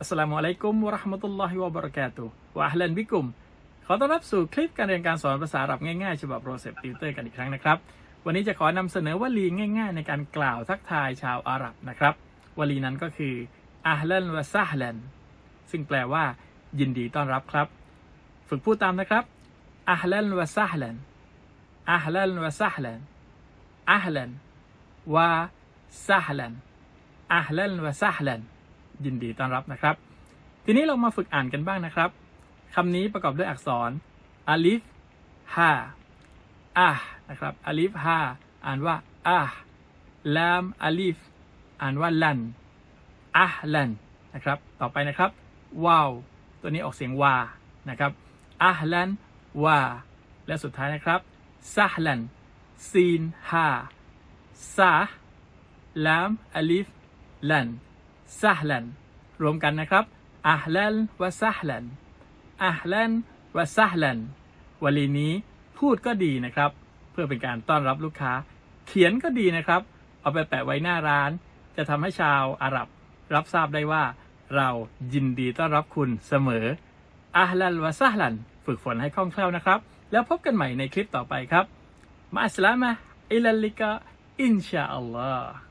อัสสลามุอะลัยกุมวะราะห์มะตุลลอฮิวะบะเราะกาตุวะอัฮลันบิกุม ขอต้อนรับสู่คลิปการเรียนการสอนภาษาอาหรับง่ายๆ ฉบับโปรเซปติวเตอร์กันอีกครั้งนะครับ วันนี้จะขอนำเสนอวลีง่าย ๆ ในการกล่าวทักทายชาวอาหรับนะครับ วลีนั้นก็คืออัฮลันวะซะฮลัน ซึ่งแปลว่า ยินดีต้อนรับครับ ฝึกพูดตามนะครับอัฮลันวะซะฮลันอัฮลันวะซะฮลันอัฮลันวะซะฮลันอัฮลันวะซะฮลัน ยินดีต้อนรับนะครับ ทีนี้เรามาฝึกอ่านกันบ้างนะครับคำนี้ประกอบด้วยอักษรอาลิฟฮาอะนะครับอาลิฟฮาอ่านว่าอะลามอาลิฟอ่านว่าลันอะลันนะครับต่อไปนะครับวาวตัวนี้ออกเสียงวานะครับอะลันวาและสุดท้ายนะครับซะฮลันซีนฮาซาลามอาลิฟลัน ซะฮลันรวมกันนะครับอัฮลันวะซะฮลันอัฮลันวะซะฮลันวลีนี้พูดก็ดีนะครับ เพื่อเป็นการต้อนรับลูกค้า เขียนก็ดีนะครับ เอาไปแปะไว้หน้าร้าน จะทำให้ชาวอาหรับรับทราบได้ว่า เรายินดีต้อนรับคุณเสมออัฮลันวะซะฮลันฝึกฝนให้คล่องแคล่วนะครับ แล้วพบกันใหม่ในคลิปต่อไปครับมาอัสสลามะอิลัลลิกะอินชาอัลลอฮ์